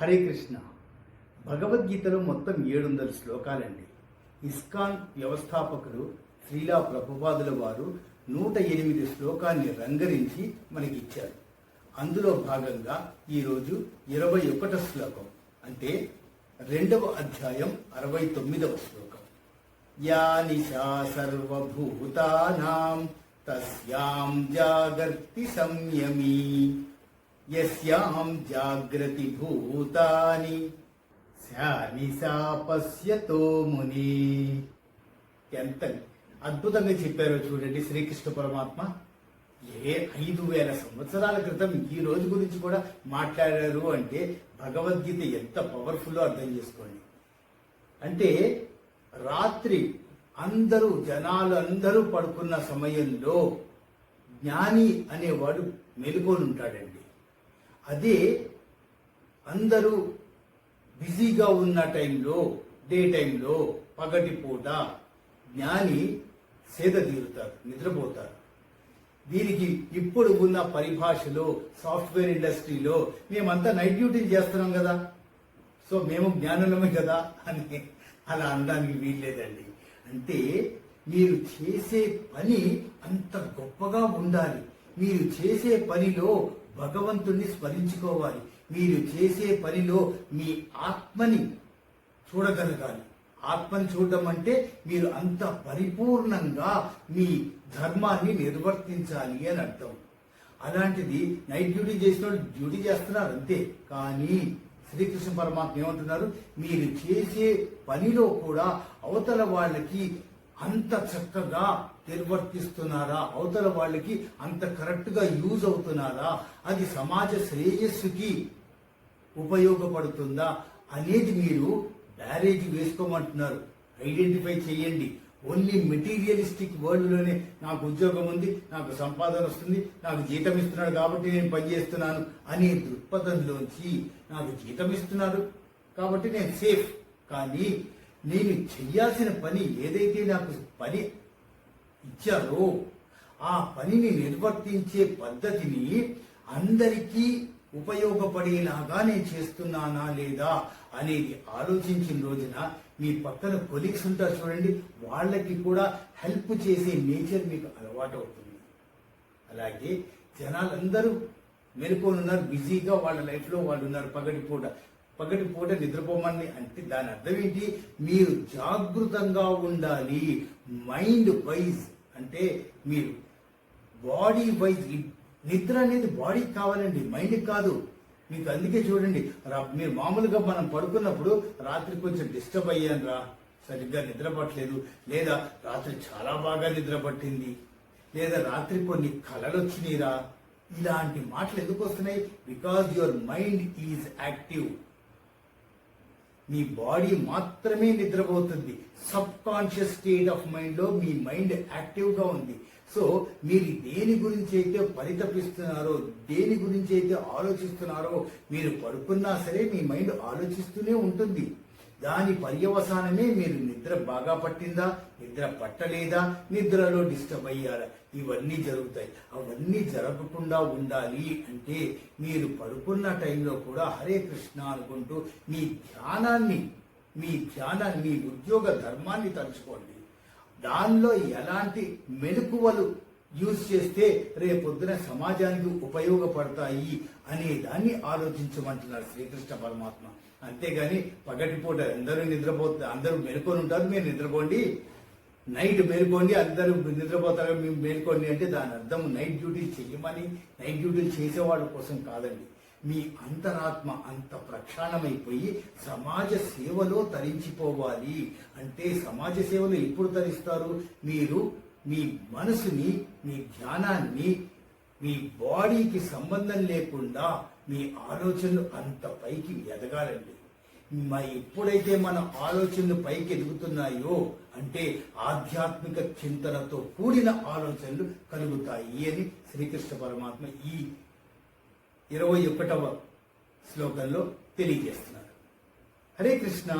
హరే కృష్ణ. భగవద్గీతలో మొత్తం ఏడు వందల శ్లోకాలండి. ఇస్కాన్ వ్యవస్థాపకులు శ్రీలా ప్రభుపాదుల వారు నూట ఎనిమిది శ్లోకాన్ని రంగరించి మనకి ఇచ్చారు అందులో భాగంగా ఈరోజు ఇరవై ఒకట శ్లోకం అంటే రెండవ అధ్యాయం అరవై తొమ్మిదవ శ్లోకం. యా నిశా సర్వభూతానాం తస్యాం జాగర్తి సంయమీ. యస్యాం జాగ్రతి భూతాని శానిసా ముని. ఎంత అద్భుతంగా చెప్పారో చూడండి శ్రీకృష్ణ పరమాత్మ. ఏ ఐదు వేల సంవత్సరాల క్రితం ఈ రోజు గురించి కూడా మాట్లాడారు అంటే భగవద్గీత ఎంత పవర్ఫుల్ అర్థం చేసుకోండి. అంటే రాత్రి అందరూ జనాలు అందరూ పడుకున్న సమయంలో జ్ఞాని అనేవాడు మెలుకొని ఉంటాడండి అదే అందరూ బిజీగా ఉన్న టైంలో డే టైంలో పగటిపూట జ్ఞాని సేద తీరుతారు నిద్రపోతారు. దీనికి ఇప్పుడు ఉన్న పరిభాషలో సాఫ్ట్వేర్ ఇండస్ట్రీలో మేమంతా నైట్ డ్యూటీలు చేస్తున్నాం కదా. సో మేము జ్ఞానులమే కదా అని అలా అనడానికి వీల్లేదండి. అంటే మీరు చేసే పని అంత గొప్పగా ఉండాలి. మీరు చేసే పనిలో భగవంతుణ్ణి స్మరించుకోవాలి. మీరు చేసే పనిలో మీ ఆత్మని చూడగలగాలి. ఆత్మని చూడడం అంటే మీరు అంత పరిపూర్ణంగా మీ ధర్మాన్ని నిర్వర్తించాలి అని అర్థం. అలాంటిది నైట్ డ్యూటీ చేసిన డ్యూటీ చేస్తున్నారు అంతే. కానీ శ్రీకృష్ణ పరమాత్మ ఏమంటున్నారు? మీరు చేసే పనిలో కూడా అవతల వాళ్ళకి అంత చక్కగా నిర్వర్తిస్తున్నారా? అవతల వాళ్ళకి అంత కరెక్ట్గా యూజ్ అవుతున్నారా? అది సమాజ శ్రేయస్సుకి ఉపయోగపడుతుందా అనేది మీరు బ్యారేజ్ వేసుకోమంటున్నారు. ఐడెంటిఫై చేయండి. ఓన్లీ మెటీరియలిస్టిక్ వరల్డ్లోనే నాకు ఉద్యోగం ఉంది నాకు సంపాదన వస్తుంది నాకు జీతం ఇస్తున్నాడు కాబట్టి నేను పనిచేస్తున్నాను అనే దృక్పథంలోంచి నాకు జీతం ఇస్తున్నారు కాబట్టి నేను సేఫ్. కానీ నేను చెయ్యాల్సిన పని ఏదైతే నాకు పని ఇచ్చారో ఆ పనిని నిర్వర్తించే పద్ధతిని అందరికీ ఉపయోగపడేలాగా నేను చేస్తున్నానా లేదా అనేది ఆలోచించిన రోజున మీ పక్కన కొలీగ్స్ ఉంటారు చూడండి వాళ్ళకి కూడా హెల్ప్ చేసే నేచర్ మీకు అలవాటు అవుతుంది. అలాగే జనాలందరూ మెలుకొని ఉన్నారు బిజీగా వాళ్ళ లైఫ్లో వాళ్ళు ఉన్నారు పగటిపూట. పగటి పూట నిద్రపోమని అంటే దాని అర్థం ఏంటి? మీరు జాగృతంగా ఉండాలి. మైండ్ వైజ్ అంటే మీరు బాడీ వైజ్ నిద్ర అనేది బాడీకి కావాలండి మైండ్కి కాదు. మీకు అందుకే చూడండి రా- మీరు మామూలుగా మనం పడుకున్నప్పుడు రాత్రి కొంచెం డిస్టర్బ్ అయ్యాను రా సరిగ్గా నిద్రపట్టలేదు లేదా రాత్రి చాలా బాగా నిద్ర పట్టింది లేదా రాత్రి కొన్ని కళలు వచ్చినాయిరా. ఇలాంటి మాటలు ఎందుకు వస్తున్నాయి? Because your mind is active me body మాత్రమే నిద్రపోతుంది. సబ్ కాన్షియస్ స్టేట్ ఆఫ్ మైండ్లో మీ మైండ్ యాక్టివ్గా ఉంది. సో మీరు దేని గురించి అయితే పరితపిస్తున్నారో దేని గురించి అయితే ఆలోచిస్తున్నారో మీరు పడుకున్నా సరే మీ మైండ్ ఆలోచిస్తూనే ఉంటుంది. దాని పర్యవసానమే మీరు నిద్ర బాగా పట్టిందా? నిద్ర పట్టలేదా? నిద్రలో డిస్టర్బ్ అయ్యారా? ఇవన్నీ జరుగుతాయి. అవన్నీ జరగకుండా ఉండాలి అంటే మీరు పడుకున్న టైంలో కూడా హరే కృష్ణ అనుకుంటూ మీ ధ్యానాన్ని మీ ధ్యానాన్ని మీ ఉద్యోగ ధర్మాన్ని తలుచుకోండి. దానిలో ఎలాంటి మెలకువలు యూజ్ చేస్తే రేపొద్దున సమాజానికి ఉపయోగపడతాయి అనే దాన్ని ఆలోచించమంటున్నారు శ్రీకృష్ణ పరమాత్మ. అంతేగాని పగటిపూట అందరూ నిద్రపోతారు అందరూ మేల్కొని ఉంటారు మీరు నిద్రపోండి. నైట్ మేల్కోండి అందరూ నిద్రపోతారు మేము మేల్కోండి అంటే దాని అర్థం నైట్ డ్యూటీలు చెయ్యమని నైట్ డ్యూటీలు చేసేవాళ్ళ కోసం కాదండి. మీ అంతరాత్మ అంత ప్రక్షాళమైపోయి సమాజ సేవలో తరించిపోవాలి. అంటే సమాజ సేవలో ఎప్పుడు తరిస్తారు? మీరు మీ మనసుని మీ ధ్యానాన్ని మీ బాడీకి సంబంధం లేకుండా మీ ఆలోచనలు అంత పైకి ఎదగాలండి. మరి ఎప్పుడైతే మన ఆలోచనలు పైకి ఎదుగుతున్నాయో అంటే ఆధ్యాత్మిక చింతనతో కూడిన ఆలోచనలు కలుగుతాయి అని శ్రీకృష్ణ పరమాత్మ ఈ ఇరవై ఒకటవ శ్లోకంలో తెలియజేస్తున్నారు. హరే కృష్ణ.